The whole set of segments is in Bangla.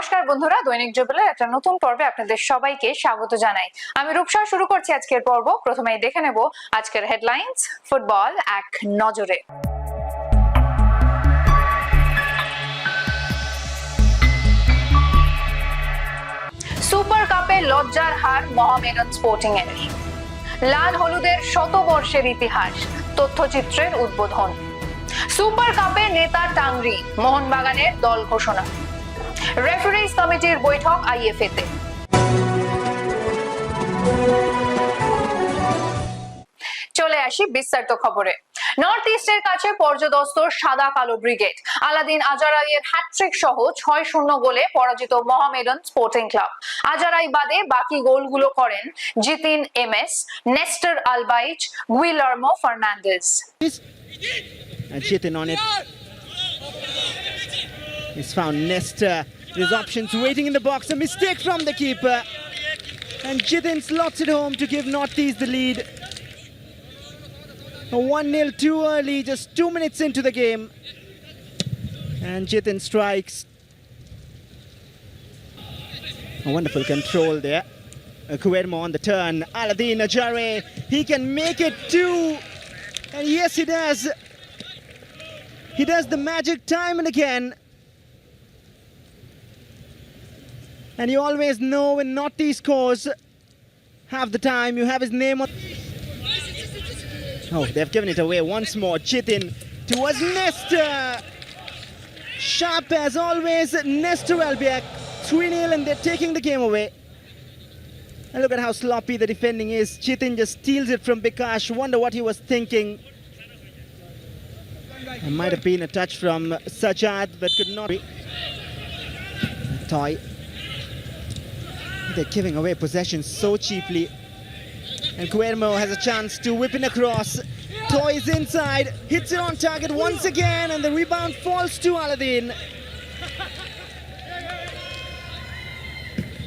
নমস্কার বন্ধুরা, দৈনিক জুবেলের একটা নতুন পর্বে আপনাদের সবাইকে স্বাগত জানাই। আমি রূপসা, শুরু করছি আজকের পর্ব। প্রথমেই দেখে নেব আজকের হেডলাইন্স ফুটবল এক নজরে। সুপার কাপে লজ্জার হার মহামেডান স্পোর্টিং এর। লাল হলুদের শতবর্ষের ইতিহাস, তথ্যচিত্রের উদ্বোধন। সুপার কাপে নেতা টাংরি, মোহনবাগানের দল ঘোষণা। রেফারিজ কমিটির বৈঠক আইএফএ তে চলে আসি বিস্তারিত খবরে নর্থ ইস্টের কাছে পর্যদস্ত সাদা কালো ব্রিগেড আলাদিন আজারাইয়ের হ্যাট্রিক সহ ছয় শূন্য গোলে পরাজিত মোহামেডান স্পোর্টিং ক্লাব আজারাই বাদে বাকি গোলগুলো করেন Jithin M S Nestor Albiach Guillermo Fernandez found Nesta. There's options waiting in the box. A mistake from the keeper. And Jitin slots it home to give Northeast the lead. A 1-0 too early, just two minutes into the game. And Jitin strikes. A wonderful control there. Kuermo on the turn. Aladin Ajare. He can make it two. And yes, he does. He does the magic time and again. And you always know when Naughty scores, half the time you have his name on. Oh, they've given it away once more. Chitin towards Nestor. Sharp as always, Nestor Albiak. 3 0 and they're taking the game away. And look at how sloppy the defending is. Chitin just steals it from Bikash. Wonder what he was thinking. It might have been a touch from Sajad, but could not be. Toy. They're giving away possession so cheaply. And Guillermo has a chance to whip it across. Toy is inside, hits it on target once again, and the rebound falls to Aladdin.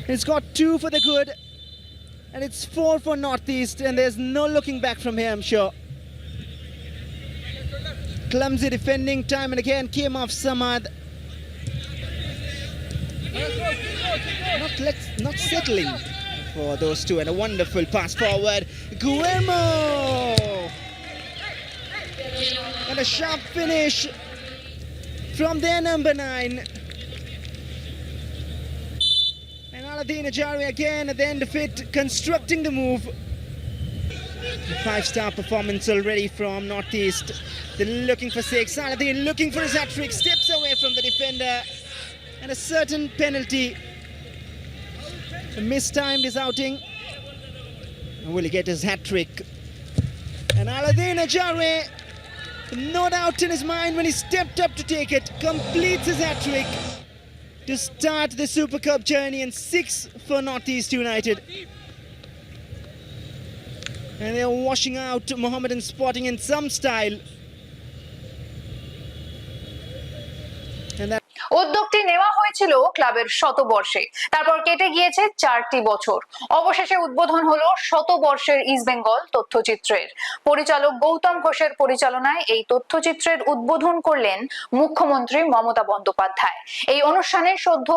It's got two for the good, and it's four for Northeast, and there's no looking back from here, I'm sure. Clumsy defending time and again came off Samad. Not, let, not settling for those two, and a wonderful pass forward. Guillermo! And a sharp finish from their number nine. And Aladdin Ajari again at the end of it, constructing the move. Five star performance already from Northeast. They're looking for six. Aladdin looking for his hat trick, steps away from the defender. And a certain penalty. Mistimed his outing. Will he get his hat trick? And Aladdin Ajare, no doubt in his mind when he stepped up to take it, completes his hat trick to start the Super Cup journey and six for Northeast United. And they're washing out Mohammedan Sporting in some style. উদ্যোগটি নেওয়া হয়েছিল ক্লাবের শতবর্ষে। তারপর কেটে গিয়েছে চারটি বছর। অবশেষে উদ্বোধন হলো শতবর্ষের ইস্ট বেঙ্গল তথ্যচিত্রের। পরিচালক গৌতম ঘোষের পরিচালনায় এই তথ্যচিত্রের উদ্বোধন করলেন মুখ্যমন্ত্রী মমতা বন্দ্যোপাধ্যায়। এই অনুষ্ঠানে সদ্য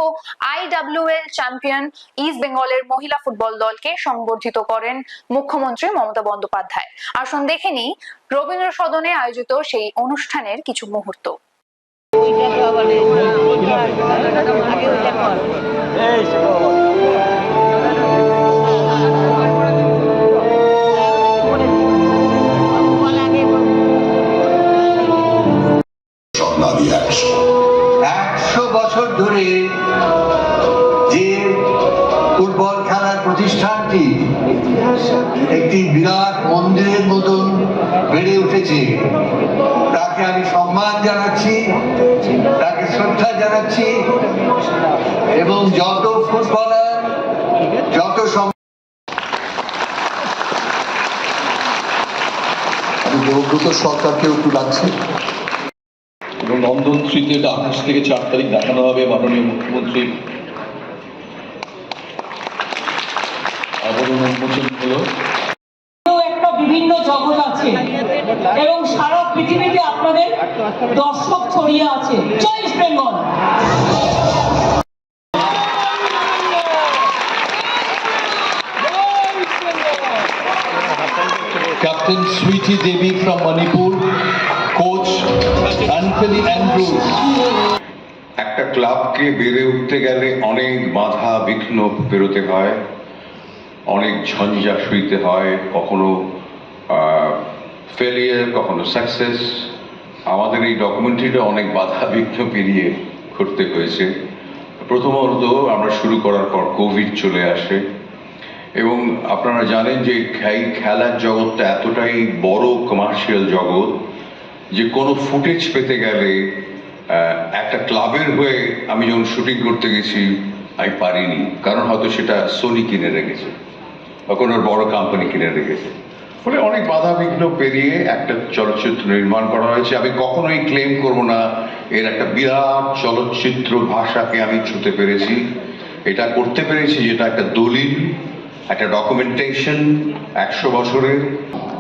আইডব্লিউএল চ্যাম্পিয়ন ইস্ট বেঙ্গলের মহিলা ফুটবল দলকে সংবর্ধিত করেন মুখ্যমন্ত্রী মমতা বন্দ্যোপাধ্যায়। আসুন দেখে রবীন্দ্র সদনে আয়োজিত সেই অনুষ্ঠানের কিছু মুহূর্ত। একশো বছর ধরে যে খেলার প্রতিষ্ঠানটি একটি বিরাট মন্দিরের মতন বেড়ে উঠেছে। তাকে আমি সম্মান জানাচ্ছি, তাকে শ্রদ্ধা জানাচ্ছি এবং যত ফুটবলার, যত দেবব্রত সরকারকেও একটু ডাকছি। এবং নন্দন স্মৃতি এটা আঠাশ থেকে চার তারিখ দেখানো হবে মাননীয় মুখ্যমন্ত্রীর সম্বোধন হলো বিভিন্ন জগৎ আছে এবং সারা পৃথিবীতে আপনাদের দর্শক ছড়িয়ে আছে। চল্লিশ বেঙ্গল। একটা ক্লাবকে বেড়ে উঠতে গেলে অনেক বাধা বিঘ্ন পেরোতে হয়। অনেক ঝঞ্ঝা সইতে হয়, কখনো ফেলিয়ার কখনো সাকসেস আমাদের এই ডকুমেন্টারিটা অনেক বাধা বিঘ্ন পেরিয়ে করতে হয়েছে। প্রথমত আমরা শুরু করার পর কোভিড চলে আসে। এবং আপনারা জানেন যে এই খেলার জগৎটা এতটাই বড় কমার্শিয়াল জগৎ যে কোনো ফুটেজ পেতে গেলে একটা ক্লাবের হয়ে আমি যখন শুটিং করতে গেছি, আমি পারিনি। কারণ হয়তো সেটা সোনি কিনে রেখেছে। বা কোনো বড় কোম্পানি কিনে রেখেছে। ফলে অনেক বাধা বিঘ্ন পেরিয়ে একটা চলচ্চিত্র নির্মাণ করা হয়েছে। আমি কখনোই ক্লেম করব না, এর একটা বিরাট চলচ্চিত্র ভাষাকে আমি ছুতে পেরেছি। এটা করতে পেরেছি যেটা একটা দলিল, একটা ডকুমেন্টেশন একশো বছরের।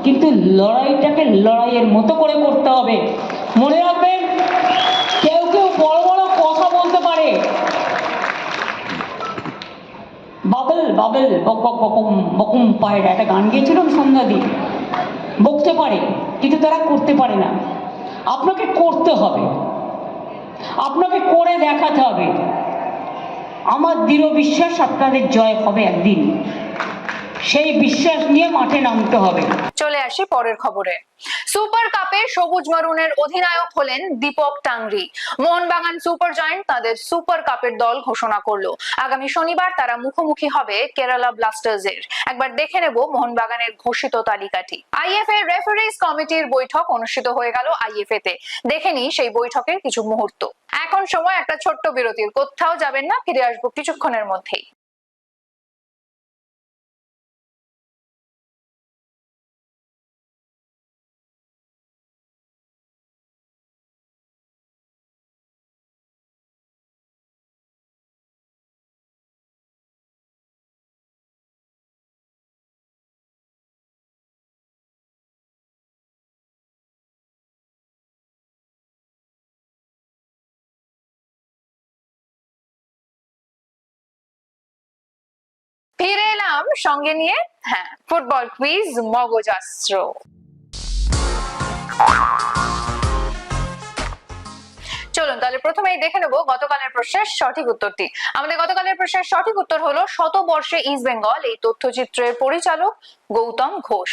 কিন্তু লড়াইটাকে লড়াইয়ের মতো করে করতে হবে। মনে রাখবেন বাবল বাবল বক বক বকম বকুম পায়রা একটা গান গিয়েছিলাম সন্ধ্যা দিয়ে বকতে পারে, কিন্তু তারা করতে পারে না। আপনাকে করতে হবে। আপনাকে করে দেখাতে হবে। আমার দৃঢ় বিশ্বাস আপনাদের জয় হবে একদিন। সেই বিশ্বাস নিয়ে মাঠে নামতে হবে। চলে আসি পরের খবরে। সুপার কাপে সবুজ মারুনের অধিনায়ক হলেন দীপক টাংরি। মোহনবাগান সুপার জয়েন্ট তাদের সুপার কাপের দল ঘোষণা করল। আগামী শনিবার তারা মুখোমুখি হবে কেরালা ব্লাস্টার্স এর একবার দেখে নেব মোহনবাগানের ঘোষিত তালিকাটি। আইএফ এর রেফারিজ কমিটির বৈঠক অনুষ্ঠিত হয়ে গেল আইএফএ তে দেখে নিই সেই বৈঠকের কিছু মুহূর্ত। এখন সময়, একটা ছোট্ট বিরতির। কোথাও যাবেন না, ফিরে আসব কিছুক্ষণের মধ্যেই। এলাম সঙ্গে নিয়ে হ্যাঁ। ফুটবল কুইজ মগজাস্ত্র চলুন তাহলে প্রথমেই দেখে নেব গতকালের প্রশ্নের সঠিক উত্তরটি। আমাদের গতকালের প্রশ্নের সঠিক উত্তর হলো, শতবর্ষে ইস্ট বেঙ্গল এই তথ্যচিত্রের পরিচালক গৌতম ঘোষ।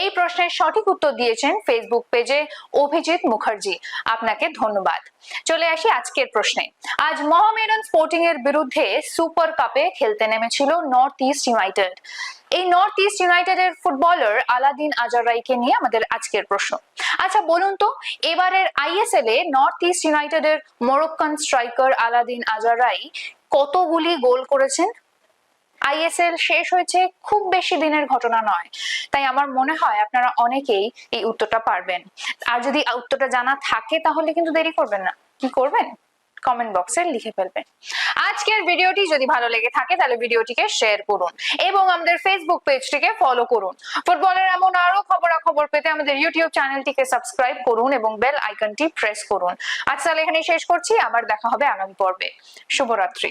এই প্রশ্নের সঠিক উত্তর দিয়েছেন ফেসবুক পেজে অভিজিৎ মুখার্জি। আপনাকে ধন্যবাদ। চলে আসি আজকের প্রশ্নে। আজ মহামেডান স্পোর্টিং এর বিরুদ্ধে সুপার কাপে খেলতে নেমেছিল নর্থ ইস্ট ইউনাইটেড এই নর্থ ইস্ট ইউনাইটেডের ফুটবলার আলাদিন আজার আজারাইকে নিয়ে আমাদের আজকের প্রশ্ন। আচ্ছা বলুন তো, এবারের আইএসএল এ নর্থ ইস্ট ইউনাইটেডের মরক্কান স্ট্রাইকার আলাদিন আজারাই কতগুলি গোল করেছেন? আইএসএল শেষ হয়েছে খুব বেশি দিনের ঘটনা নয়। তাই আমার মনে হয় আপনারা অনেকেই এই উত্তরটা পারবেন। আর যদি উত্তরটা জানা থাকে তাহলে কিন্তু দেরি করবেন না। কি করবেন? কমেন্ট বক্সে লিখে ফেলবেন। আজকের ভিডিওটি যদি ভালো লেগে থাকে তাহলে ভিডিওটিকে শেয়ার করুন এবং আমাদের ফেসবুক পেজটিকে ফলো করুন। ফুটবলের এমন আরও খবরাখবর পেতে আমাদের ইউটিউব চ্যানেলটিকে সাবস্ক্রাইব করুন এবং বেল আইকনটি প্রেস করুন। আজ তাহলে এখানে শেষ করছি, আবার দেখা হবে আগামী পর্বে। শুভরাত্রি।